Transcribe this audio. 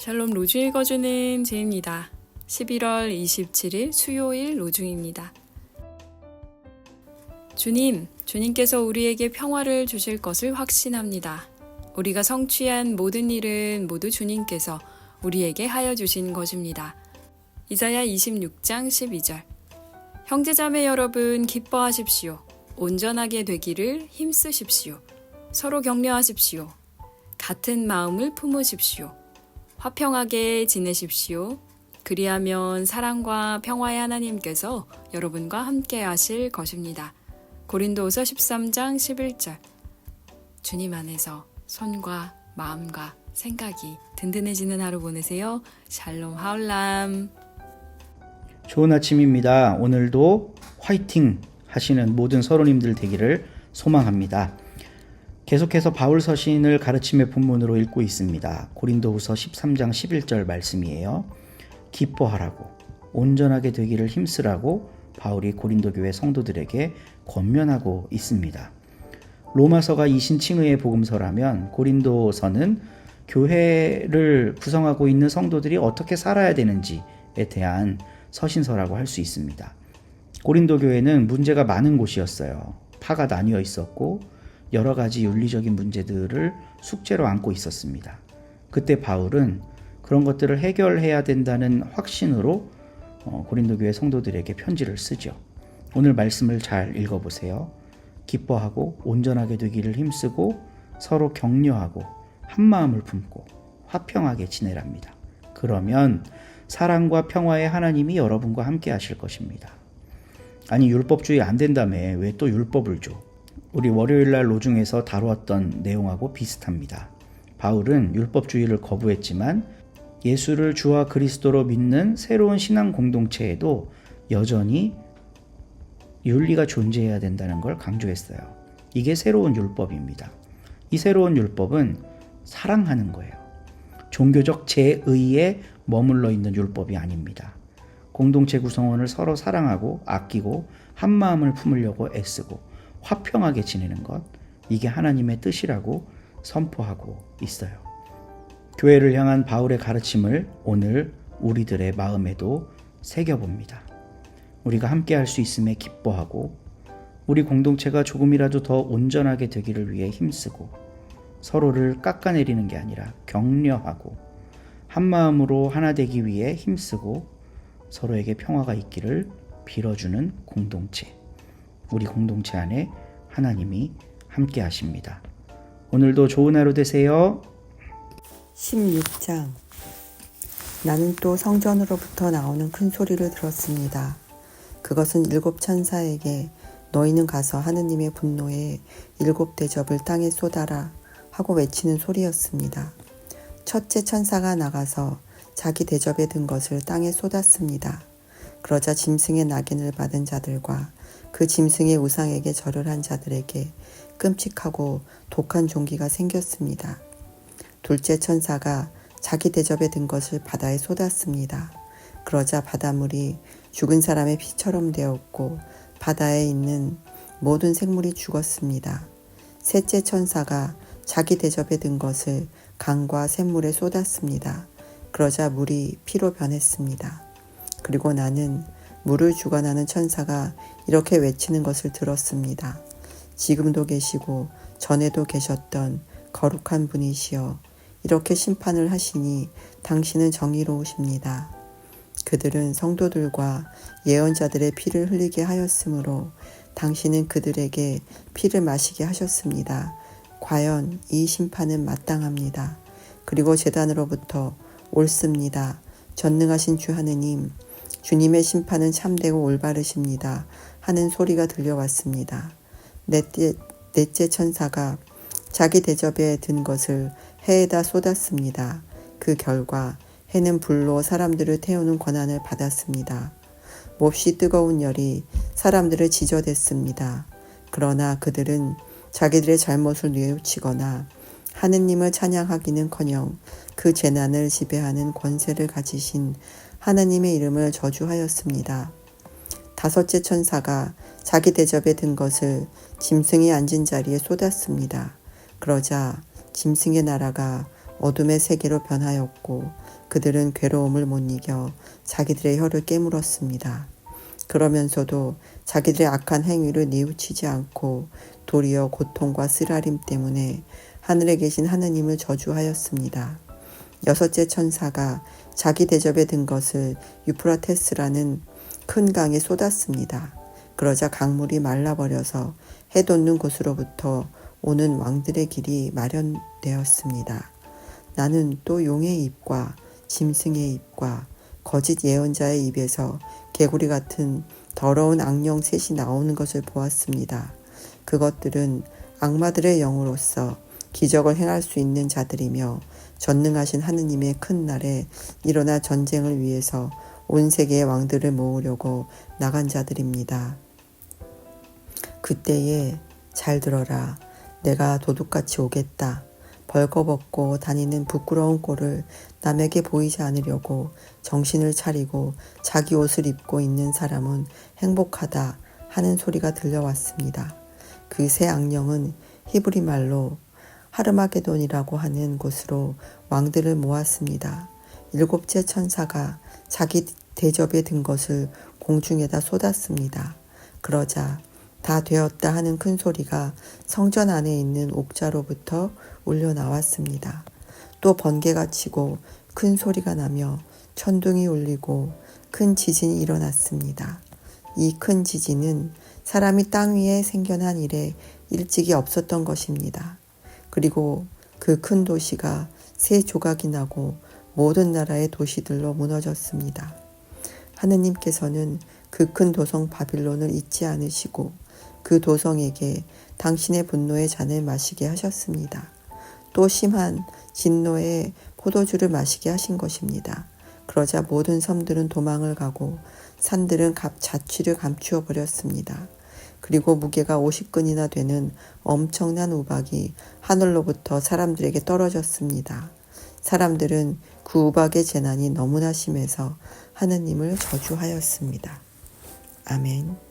샬롬 로주 읽어주는 제입니다. 11월 27일 수요일 로중입니다. 주님, 주님께서 우리에게 평화를 주실 것을 확신합니다. 우리가 성취한 모든 일은 모두 주님께서 우리에게 하여 주신 것입니다. 이사야 26장 12절. 형제자매 여러분 기뻐하십시오. 온전하게 되기를 힘쓰십시오. 서로 격려하십시오. 같은 마음을 품으십시오. 화평하게 지내십시오. 그리하면 사랑과 평화의 하나님께서 여러분과 함께 하실 것입니다. 고린도후서 13장 11절. 주님 안에서 손과 마음과 생각이 든든해지는 하루 보내세요. 샬롬 하울람. 좋은 아침입니다. 오늘도 화이팅 하시는 모든 서로님들 되기를 소망합니다. 계속해서 바울 서신을 가르침의 본문으로 읽고 있습니다. 고린도후서 13장 11절 말씀이에요. 기뻐하라고 온전하게 되기를 힘쓰라고 바울이 고린도 교회 성도들에게 권면하고 있습니다. 로마서가 이신칭의의 복음서라면 고린도서는 교회를 구성하고 있는 성도들이 어떻게 살아야 되는지에 대한 서신서라고 할 수 있습니다. 고린도 교회는 문제가 많은 곳이었어요. 파가 나뉘어 있었고 여러 가지 윤리적인 문제들을 숙제로 안고 있었습니다. 그때 바울은 그런 것들을 해결해야 된다는 확신으로 어, 고린도 교회 성도들에게 편지를 쓰죠. 오늘 말씀을 잘 읽어보세요. 기뻐하고 온전하게 되기를 힘쓰고 서로 격려하고 한 마음을 품고 화평하게 지내랍니다. 그러면 사랑과 평화의 하나님이 여러분과 함께 하실 것입니다. 아니 율법주의 안 된다며 왜 또 율법을 줘? 우리 월요일 날 로중에서 다루었던 내용하고 비슷합니다. 바울은 율법주의를 거부했지만 예수를 주와 그리스도로 믿는 새로운 신앙 공동체에도 여전히 윤리가 존재해야 된다는 걸 강조했어요. 이게 새로운 율법입니다. 이 새로운 율법은 사랑하는 거예요. 종교적 제의에 머물러 있는 율법이 아닙니다. 공동체 구성원을 서로 사랑하고 아끼고 한 마음을 품으려고 애쓰고 화평하게 지내는 것 이게 하나님의 뜻이라고 선포하고 있어요. 교회를 향한 바울의 가르침을 오늘 우리들의 마음에도 새겨봅니다. 우리가 함께 할 수 있음에 기뻐하고 우리 공동체가 조금이라도 더 온전하게 되기를 위해 힘쓰고 서로를 깎아내리는 게 아니라 격려하고 한 마음으로 하나 되기 위해 힘쓰고 서로에게 평화가 있기를 빌어주는 공동체. 우리 공동체 안에 하나님이 함께 하십니다. 오늘도 좋은 하루 되세요. 16장 나는 또 성전으로부터 나오는 큰 소리를 들었습니다. 그것은 일곱 천사에게 너희는 가서 하느님의 분노에 일곱 대접을 땅에 쏟아라 하고 외치는 소리였습니다. 첫째 천사가 나가서 자기 대접에 든 것을 땅에 쏟았습니다. 그러자 짐승의 낙인을 받은 자들과 그 짐승의 우상에게 절을 한 자들에게 끔찍하고 독한 종기가 생겼습니다. 둘째 천사가 자기 대접에 든 것을 바다에 쏟았습니다. 그러자 바닷물이 죽은 사람의 피처럼 되었고 바다에 있는 모든 생물이 죽었습니다. 셋째 천사가 자기 대접에 든 것을 강과 샘물에 쏟았습니다. 그러자 물이 피로 변했습니다. 그리고 나는 물을 주관하는 천사가 이렇게 외치는 것을 들었습니다. 지금도 계시고 전에도 계셨던 거룩한 분이시여 이렇게 심판을 하시니 당신은 정의로우십니다. 그들은 성도들과 예언자들의 피를 흘리게 하였으므로 당신은 그들에게 피를 마시게 하셨습니다. 과연 이 심판은 마땅합니다. 그리고 재단으로부터 옳습니다. 전능하신 주 하느님, 주님의 심판은 참되고 올바르십니다. 하는 소리가 들려왔습니다. 넷째, 넷째 천사가 자기 대접에 든 것을 해에다 쏟았습니다. 그 결과 해는 불로 사람들을 태우는 권한을 받았습니다. 몹시 뜨거운 열이 사람들을 지저댔습니다. 그러나 그들은 자기들의 잘못을 뉘우치거나 하느님을 찬양하기는커녕 그 재난을 지배하는 권세를 가지신 하나님의 이름을 저주하였습니다. 다섯째 천사가 자기 대접에 든 것을 짐승이 앉은 자리에 쏟았습니다. 그러자 짐승의 나라가 어둠의 세계로 변하였고 그들은 괴로움을 못 이겨 자기들의 혀를 깨물었습니다. 그러면서도 자기들의 악한 행위를 뉘우치지 않고 도리어 고통과 쓰라림 때문에 하늘에 계신 하느님을 저주하였습니다. 여섯째 천사가 자기 대접에 든 것을 유프라테스라는 큰 강에 쏟았습니다. 그러자 강물이 말라버려서 해 돋는 곳으로부터 오는 왕들의 길이 마련되었습니다. 나는 또 용의 입과 짐승의 입과 거짓 예언자의 입에서 개구리 같은 더러운 악령 셋이 나오는 것을 보았습니다. 그것들은 악마들의 영으로서 기적을 행할 수 있는 자들이며 전능하신 하느님의 큰 날에 일어나 전쟁을 위해서 온 세계의 왕들을 모으려고 나간 자들입니다. 그때에 잘 들어라. 내가 도둑같이 오겠다. 벌거벗고 다니는 부끄러운 꼴을 남에게 보이지 않으려고 정신을 차리고 자기 옷을 입고 있는 사람은 행복하다 하는 소리가 들려왔습니다. 그 새 악령은 히브리 말로 하르마게돈이라고 하는 곳으로 왕들을 모았습니다. 일곱째 천사가 자기 대접에 든 것을 공중에다 쏟았습니다. 그러자 다 되었다 하는 큰 소리가 성전 안에 있는 옥자로부터 울려 나왔습니다. 또 번개가 치고 큰 소리가 나며 천둥이 울리고 큰 지진이 일어났습니다. 이 큰 지진은 사람이 땅 위에 생겨난 이래 일찍이 없었던 것입니다. 그리고 그 큰 도시가 세 조각이 나고 모든 나라의 도시들로 무너졌습니다. 하느님께서는 그 큰 도성 바빌론을 잊지 않으시고 그 도성에게 당신의 분노의 잔을 마시게 하셨습니다. 또 심한 진노의 포도주를 마시게 하신 것입니다. 그러자 모든 섬들은 도망을 가고 산들은 갑 자취를 감추어 버렸습니다. 그리고 무게가 50근이나 되는 엄청난 우박이 하늘로부터 사람들에게 떨어졌습니다. 사람들은 그 우박의 재난이 너무나 심해서 하느님을 저주하였습니다. 아멘.